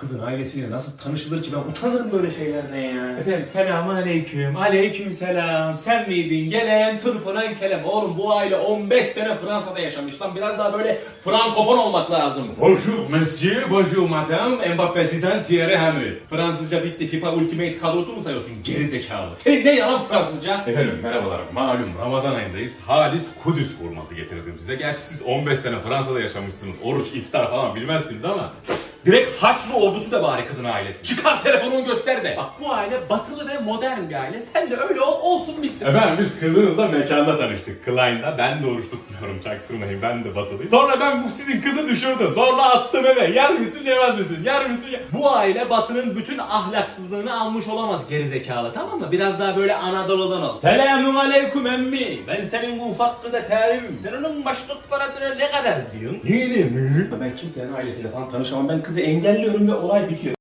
Kızın ailesiyle nasıl tanışılır ki ben utanırım böyle şeylerden ya. Efendim selamun aleyküm. Aleyküm selam. Sen miydin gelen tırfınan kelem? Oğlum bu aile 15 sene Fransa'da yaşamış lan. Biraz daha böyle frankofon olmak lazım. Bonjour monsieur, bonjour madame. Mbappe'den Thierry Henry. Fransızca bitti. FIFA Ultimate kadrosu mu sayıyorsun? Geri zekalı. Senin ne yalan Fransızca? Efendim merhabalar. Malum Ramazan ayındayız. Halis Kudüs vurması getirdim size. Gerçi siz 15 sene Fransa'da yaşamışsınız. Oruç, iftar falan bilmezsiniz ama. Direkt Haçlı ordusu da bari kızın ailesi. Çıkar telefonunu göster de. Bak bu aile batılı ve modern bir aile. Sen de öyle ol, olsun bilsin. Efendim biz kızınızla mekanda tanıştık. Klein'da. Ben de tutmuyorum çaktırmayın. Ben de batılıyım. Sonra ben bu sizin kızı düşürdüm. Zorla attım eve. Yer misin yemez misin? Yer misin ye- Bu aile batının bütün ahlaksızlığını almış olamaz gerizekalı tamam mı? Biraz daha böyle Anadolu'dan ol. Selamun aleyküm emmi. Ben senin bu ufak kıza talibim. Sen onun başlık parasına ne kadar diyorsun? Yeni mi? Ben kimsenin ailesiyle falan tanışamam. Ben kızı engelliyorum ve olay bitiyor.